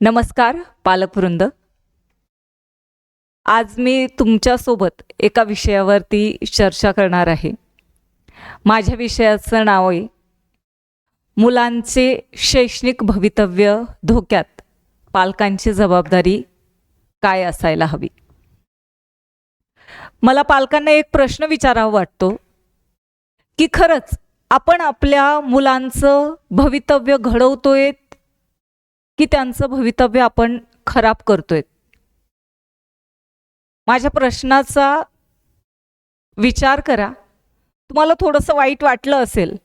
नमस्कार पालकवृंद. आज मी तुमच्यासोबत एका विषयावरती चर्चा करणार आहे. माझ्या विषयाचं नाव आहे मुलांचे शैक्षणिक भवितव्य धोक्यात पालकांची जबाबदारी काय असायला हवी? मला पालकांना एक प्रश्न विचारावा वाटतो की खरंच आपण आपल्या मुलांचं भवितव्य घडवतोय की त्यांचं भवितव्य आपण खराब करतोय. माझ्या प्रश्नाचा विचार करा. तुम्हाला थोडंसं वाईट वाटलं असेल.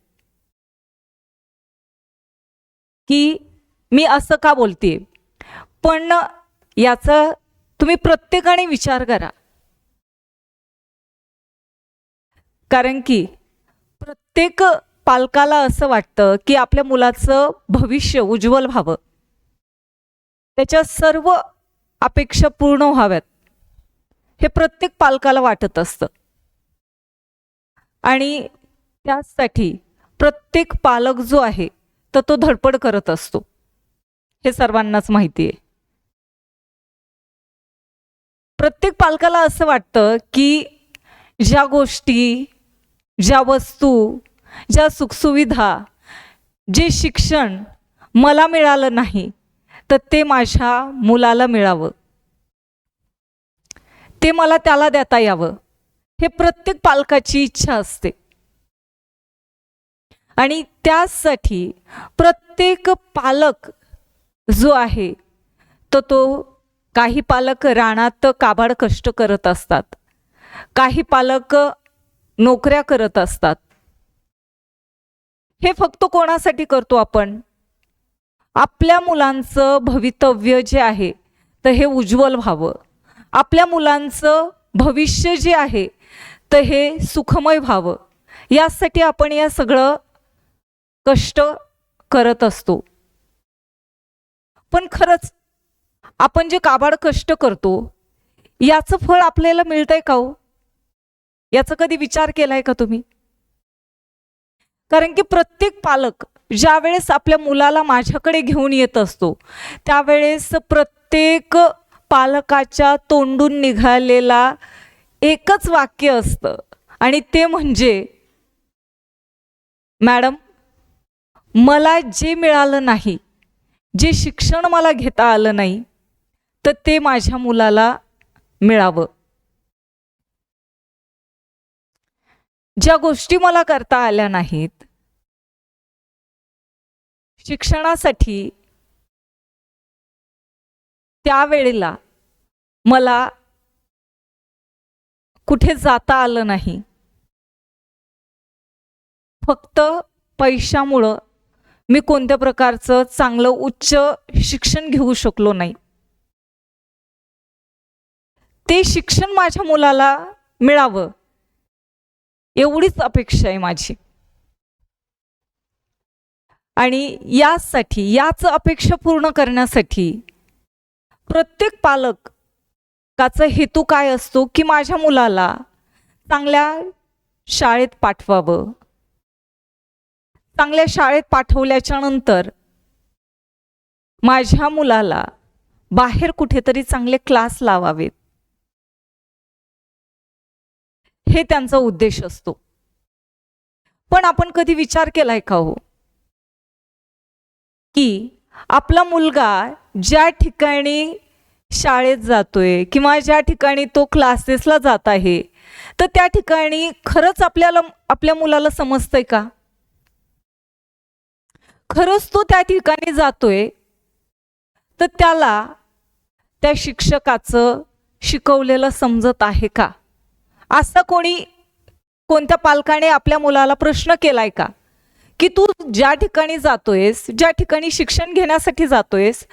की मी असं का बोलते पण याचा तुम्ही प्रत्येकाने विचार करा. कारण की प्रत्येक पालकाला असं वाटतं की आपल्या मुलाचं भविष्य उज्ज्वल व्हावं. त्याच्या सर्व अपेक्षा पूर्ण व्हाव्यात. हे प्रत्येक पालकाला वाटत असतं. आणि त्यासाठी प्रत्येक पालक जो आहे तर तो धडपड करत असतो. हे सर्वांनाच माहिती आहे. प्रत्येक पालकाला असं वाटतं की ज्या गोष्टी ज्या वस्तू ज्या सुखसुविधा जे शिक्षण मला मिळालं नाही तर ते माझ्या मुलाला मिळावं. ते मला त्याला देता यावं. हे प्रत्येक पालकाची इच्छा असते. आणि त्यासाठी प्रत्येक पालक जो आहे तर तो काही पालक रानात काबाड कष्ट करत असतात. काही पालक नोकऱ्या करत असतात. हे फक्त कोणासाठी करतो आपण? आपल्या मुलांचं भवितव्य जे आहे तर हे उज्ज्वल व्हावं. आपल्या मुलांचं भविष्य जे आहे तर हे सुखमय व्हावं. यासाठी आपण या सगळं कष्ट करत असतो. पण खरंच आपण जे काबाड कष्ट करतो याचं फळ आपल्याला मिळतंय का हो? याचा कधी विचार केलाय का तुम्ही? कारण की प्रत्येक पालक ज्यावेळेस आपल्या मुलाला माझ्याकडे घेऊन येत असतो त्यावेळेस प्रत्येक पालकाच्या तोंडून निघालेला एकच वाक्य असतं. आणि ते म्हणजे मॅडम मला जे मिळालं नाही जे शिक्षण मला घेता आलं नाही तर ते माझ्या मुलाला मिळावं. ज्या गोष्टी मला करता आल्या नाहीत शिक्षणासाठी त्यावेळेला मला कुठे जाता आलं नाही. फक्त पैशामुळं मी कोणत्या प्रकारचं चांगलं उच्च शिक्षण घेऊ शकलो नाही. ते शिक्षण माझ्या मुलाला मिळावं एवढीच अपेक्षा आहे माझी. आणि यासाठी याच अपेक्षा पूर्ण करण्यासाठी प्रत्येक पालकाचा हेतू काय असतो की माझ्या मुलाला चांगल्या शाळेत पाठवावं? चांगल्या शाळेत पाठवल्याच्या नंतर माझ्या मुलाला बाहेर कुठेतरी चांगले क्लास लावावेत? हे त्यांचा उद्देश असतो. पण आपण कधी विचार केलाय का हो? की आपला मुलगा ज्या ठिकाणी शाळेत जातोय किंवा ज्या ठिकाणी तो क्लासेसला जात आहे तर त्या ठिकाणी खरंच आपल्याला आपल्या मुलाला समजतंय का? खरंच तो त्या ठिकाणी जातोय तर त्याला त्या शिक्षकाचं शिकवलेलं समजत आहे का? असं कोणी कोणत्या पालकाने आपल्या मुलाला प्रश्न केलाय का? की तू ज्या ठिकाणी जातोयस ज्या ठिकाणी शिक्षण घेण्यासाठी जातोयस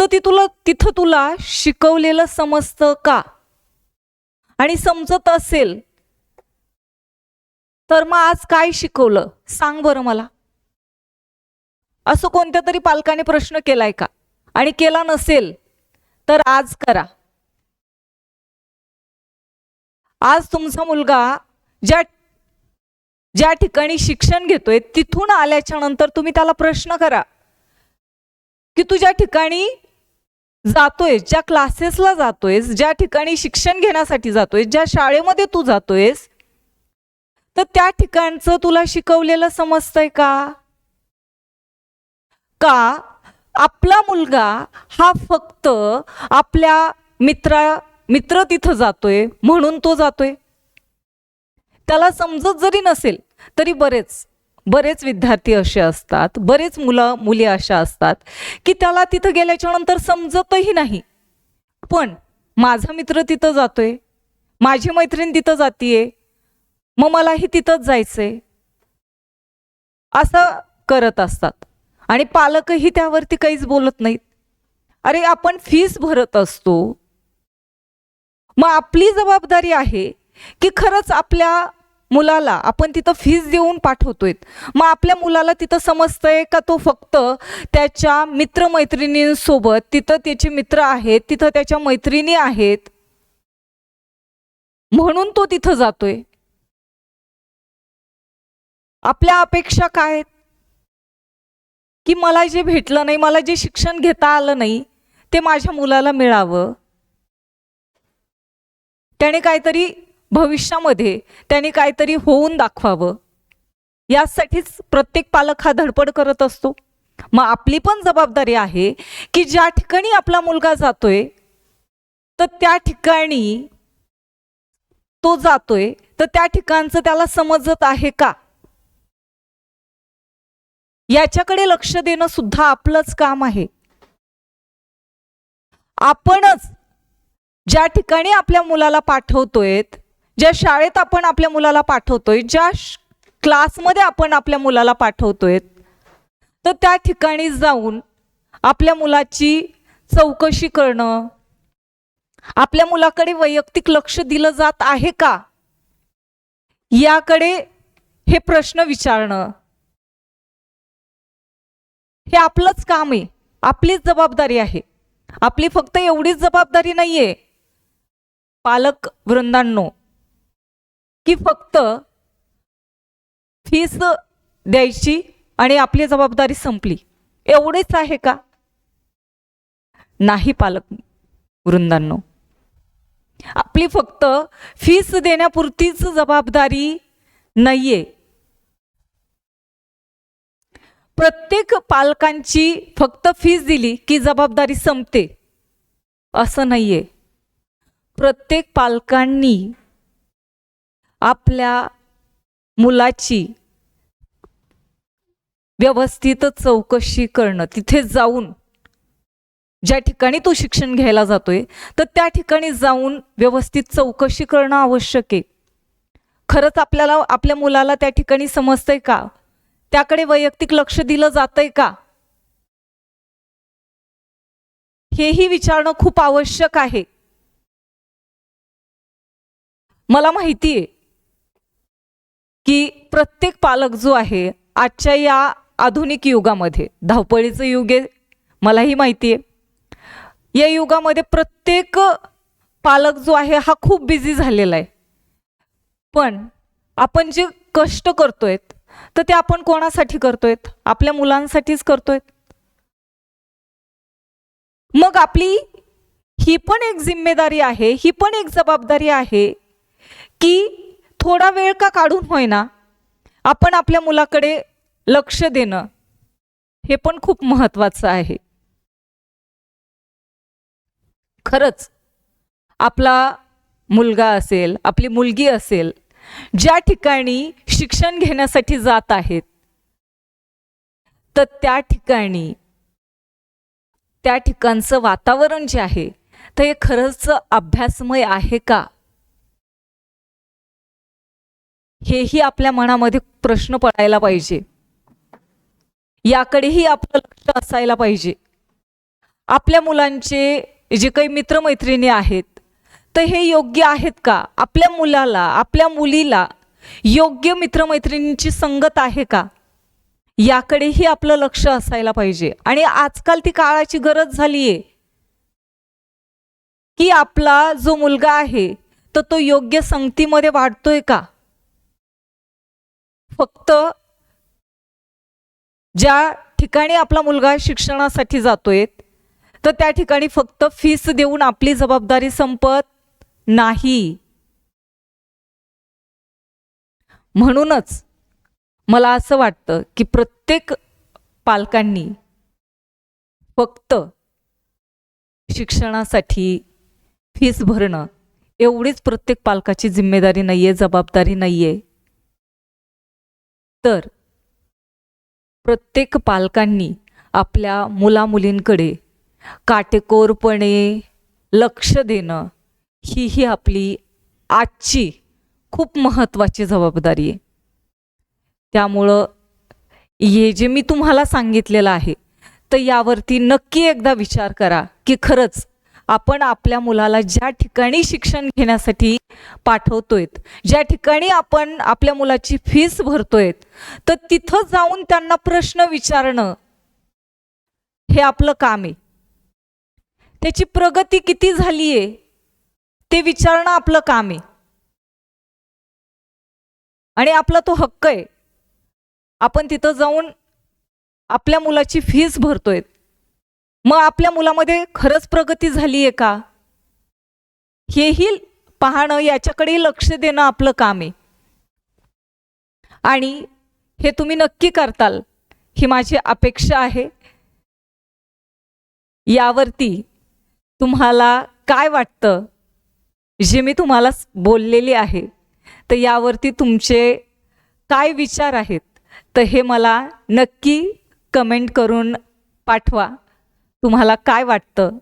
तर ती तुला तिथं तुला शिकवलेलं समजतं का? आणि समजत असेल तर मग आज काय शिकवलं? सांग बरं मला. असं कोणत्या तरी पालकाने प्रश्न केलाय का? आणि केला नसेल तर आज करा. आज तुमचा मुलगा ज्या ज्या ठिकाणी शिक्षण घेतोय तिथून आल्याच्यानंतर तुम्ही त्याला प्रश्न करा. की तू ज्या ठिकाणी जातोयस ज्या क्लासेसला जातोयस ज्या ठिकाणी शिक्षण घेण्यासाठी जातोयस ज्या शाळेमध्ये तू जातोयस तर त्या ठिकाणचं तुला शिकवलेलं समजतंय का? का आपला मुलगा हा फक्त आपल्या मित्रा मित्र तिथं जातोय म्हणून तो जातोय? त्याला समजत जरी नसेल तरी बरेच बरेच विद्यार्थी असे असतात बरेच मुलं मुली अशा असतात की त्याला तिथं गेल्याच्यानंतर समजतही नाही. पण माझा मित्र तिथं जातोय माझी मैत्रीण तिथं जातीये मग मलाही तिथंच जायचंय. असं करत असतात. आणि पालकही त्यावरती काहीच बोलत नाहीत. अरे आपण फीस भरत असतो. मग आपली जबाबदारी आहे की खरंच आपल्या मुलाला. आपण तिथं फीस देऊन पाठवतोय. मग आपल्या मुलाला तिथं समजतंय का तो फक्त त्याच्या मित्रमैत्रिणींसोबत तिथं त्याचे मित्र आहेत तिथं त्याच्या मैत्रिणी आहेत? म्हणून तो तिथं जातोय. आपल्या अपेक्षा काय? आहेत की मला जे भेटलं नाही मला जे शिक्षण घेता आलं नाही ते माझ्या मुलाला मिळावं. त्याने काहीतरी भविष्यामध्ये त्याने काहीतरी होऊन दाखवावं. यासाठीच प्रत्येक पालक हा धडपड करत असतो. मग आपली पण जबाबदारी आहे की ज्या ठिकाणी आपला मुलगा जातोय तर त्या ठिकाणी तो जातोय तर त्या ठिकाणचं त्याला समजत आहे का? याच्याकडे लक्ष देणं सुद्धा आपलंच काम आहे. आपणच ज्या ठिकाणी आपल्या मुलाला पाठवतोय ज्या शाळेत आपण आपल्या मुलाला पाठवतोय ज्या क्लासमध्ये आपण आपल्या मुलाला पाठवतोय तर त्या ठिकाणी जाऊन आपल्या मुलाची चौकशी करणं आपल्या मुलाकडे वैयक्तिक लक्ष दिलं जात आहे का? याकडे हे प्रश्न विचारणं. हे आपलंच काम आहे. आपलीच जबाबदारी आहे. आपली फक्त एवढीच जबाबदारी नाहीये. पालक वृंदांनो की फक्त फीस द्यायची आणि आपली जबाबदारी संपली. एवढेच आहे का? नाही पालक वृंदांनो. आपली फक्त फीस देण्यापुरतीच जबाबदारी नाहीये. प्रत्येक पालकांची फक्त फीस दिली की जबाबदारी संपते. असं नाहीये. प्रत्येक पालकांनी आपल्या मुलाची व्यवस्थित चौकशी करणं तिथे जाऊन ज्या ठिकाणी तो शिक्षण घ्यायला जातोय तर त्या ठिकाणी जाऊन व्यवस्थित चौकशी करणं आवश्यक आहे. खरंच आपल्याला आपल्या मुलाला त्या ठिकाणी समजतंय का? त्याकडे वैयक्तिक लक्ष दिलं जातंय का? हेही विचारणं खूप आवश्यक आहे. मला माहिती आहे की प्रत्येक पालक जो आहे आजच्या या आधुनिक युगामध्ये धावपळीचं युग आहे मलाही माहिती आहे. या युगामध्ये प्रत्येक पालक जो आहे हा खूप बिझी झालेला आहे. पण आपण जे कष्ट करतोय तर ते आपण कोणासाठी करतोय? आपल्या मुलांसाठीच करतोय. मग आपली ही पण एक जिम्मेदारी आहे ही पण एक जबाबदारी आहे की थोडा वेळ का काढून होईना आपण आपल्या मुलाकडे लक्ष देणं हे पण खूप महत्वाचं आहे. खरंच आपला मुलगा असेल आपली मुलगी असेल ज्या ठिकाणी शिक्षण घेण्यासाठी जात आहेत तर त्या ठिकाणी त्या ठिकाणचं वातावरण जे आहे तर हे खरंच अभ्यासमय आहे का? हेही आपल्या मनामध्ये प्रश्न पडायला पाहिजे. याकडेही आपलं लक्ष असायला पाहिजे. आपल्या मुलांचे जे काही मित्रमैत्रिणी आहेत तर हे योग्य आहेत का? आपल्या मुलाला आपल्या मुलीला योग्य मित्रमैत्रिणींची संगत आहे का? याकडेही आपलं लक्ष असायला पाहिजे. आणि आजकाल ती काळाची गरज झाली आहे की आपला जो मुलगा आहे तर तो योग्य संगतीमध्ये वाढतोय का? फक्त ज्या ठिकाणी आपला मुलगा शिक्षणासाठी जातोय तर त्या ठिकाणी फक्त फीस देऊन आपली जबाबदारी संपत नाही. म्हणूनच मला असं वाटतं की प्रत्येक पालकांनी फक्त शिक्षणासाठी फीस भरणं एवढीच प्रत्येक पालकाची जिम्मेदारी नाही आहे जबाबदारी नाही आहे तर प्रत्येक पालकांनी आपल्या मुलामुलींकडे काटेकोरपणे लक्ष देणं ही ही आपली आजची खूप महत्त्वाची जबाबदारी आहे. त्यामुळं हे जे मी तुम्हाला सांगितलेलं आहे तर यावरती नक्की एकदा विचार करा की खरंच आपण आपल्या मुलाला ज्या ठिकाणी शिक्षण घेण्यासाठी पाठवतोय ज्या ठिकाणी आपण आपल्या मुलाची फीस भरतोय तर तिथं जाऊन त्यांना प्रश्न विचारणं हे आपलं काम आहे. त्याची प्रगती किती झाली आहे ते विचारणं आपलं काम आहे. आणि आपला तो हक्क आहे. आपण तिथं जाऊन आपल्या मुलाची फीस भरतोय मग आपल्या मुलामध्ये खरंच प्रगती झाली आहे का? हेही पाहणं याच्याकडे लक्ष देणं आपलं काम आहे. आणि हे तुम्ही नक्की करताल ही माझी अपेक्षा आहे. यावरती तुम्हाला काय वाटतं? जे मी तुम्हाला बोललेली आहे तर यावरती तुमचे काय विचार आहेत? तर हे मला नक्की कमेंट करून पाठवा. तुम्हाला काय वाटतं?